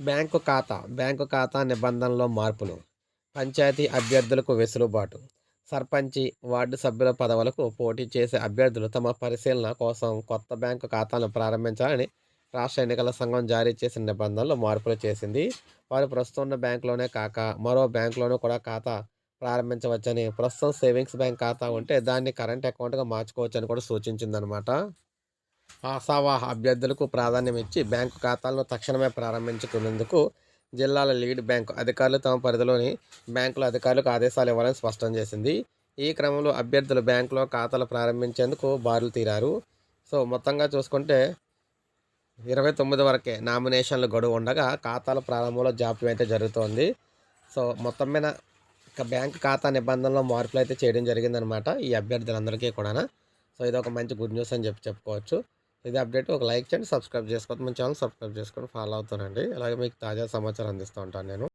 Bank ఖాతా bank ఖాతా నిబంధనలో మార్పులు. పంచాయతీ అభ్యర్థులకు వెసులుబాటు. సర్పంచి వార్డు సభ్యుల పదవులకు పోటీ చేసే అభ్యర్థులు తమ పరిశీలన కోసం కొత్త బ్యాంకు ఖాతాలను ప్రారంభించాలని రాష్ట్ర ఎన్నికల సంఘం జారీ చేసిన నిబంధనలు మార్పులు చేసింది. వారు ప్రస్తుతం ఉన్న బ్యాంకులోనే కాక మరో బ్యాంకులోనూ కూడా ఖాతా ప్రారంభించవచ్చని ప్రస్తుతం సేవింగ్స్ బ్యాంక్ ఖాతా ఉంటే దాన్ని కరెంట్ అకౌంట్గా మార్చుకోవచ్చని కూడా సూచించిందనమాట ఆశావాహ అభ్యర్థులకు ప్రాధాన్యం ఇచ్చి బ్యాంకు ఖాతాలను తక్షణమే ప్రారంభించుకునేందుకు జిల్లాల లీడ్ బ్యాంకు అధికారులు తమ పరిధిలోని బ్యాంకుల అధికారులకు ఆదేశాలు ఇవ్వాలని స్పష్టం చేసింది. ఈ క్రమంలో అభ్యర్థులు బ్యాంకులో ఖాతాలు ప్రారంభించేందుకు బారులు తీరారు. సో మొత్తంగా చూసుకుంటే ఇరవై తొమ్మిది వరకే నామినేషన్లు గడువు ఉండగా ఖాతాల ప్రారంభంలో జాప్యం అయితే జరుగుతోంది. సో మొత్తం మీద బ్యాంక్ ఖాతా నిబంధనలో మార్పులు అయితే చేయడం జరిగిందనమాట ఈ అభ్యర్థులందరికీ కూడా సో ఇది ఒక మంచి గుడ్ న్యూస్ అని చెప్పి చెప్పుకోవచ్చు. ఇది అప్డేట్ ఒక లైక్ చేయండి సబ్స్క్రైబ్ చేసుకోవద్దు. మన ఛానల్ సబ్స్క్రైబ్ చేసుకొని ఫాలో అవుతానండి అలాగే మీకు తాజా సమాచారం అందిస్తూ ఉంటాను నేను.